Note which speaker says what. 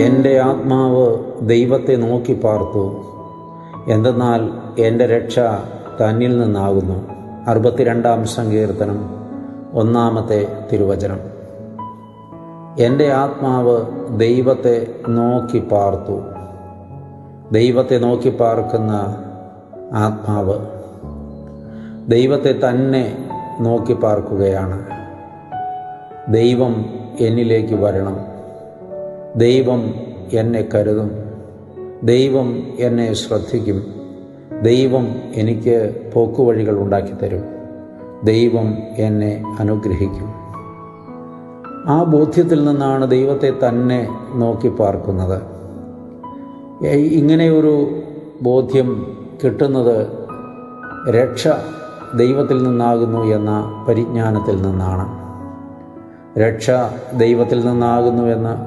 Speaker 1: എന്റെ ആത്മാവ് ദൈവത്തെ നോക്കി പാർത്തു. എന്തെന്നാൽ എന്റെ രക്ഷ തന്നിൽ നിന്നാകുന്നു. അറുപത്തിരണ്ടാം സങ്കീർത്തനം ഒന്നാമത്തെ തിരുവചനം. എന്റെ ആത്മാവ് ദൈവത്തെ നോക്കി പാർത്തു. ദൈവത്തെ നോക്കി പാർക്കുന്ന ആത്മാവ് ദൈവത്തെ തന്നെ നോക്കി പാർക്കുകയാണ്. ദൈവം എന്നിലേക്ക് വരണം. ദൈവം എന്നെ കരുതും. ദൈവം എന്നെ ശ്രദ്ധിക്കും. ദൈവം എനിക്ക് പോക്കുവഴികൾ ഉണ്ടാക്കിത്തരും. ദൈവം എന്നെ അനുഗ്രഹിക്കും. ആ ബോധ്യത്തിൽ നിന്നാണ് ദൈവത്തെ തന്നെ നോക്കി പാർക്കുന്നത്. ഇങ്ങനെയൊരു ബോധ്യം കിട്ടുന്നത് രക്ഷ ദൈവത്തിൽ നിന്നാകുന്നു എന്ന പരിജ്ഞാനത്തിൽ നിന്നാണ്. രക്ഷ ദൈവത്തിൽ നിന്നാകുന്നു എന്ന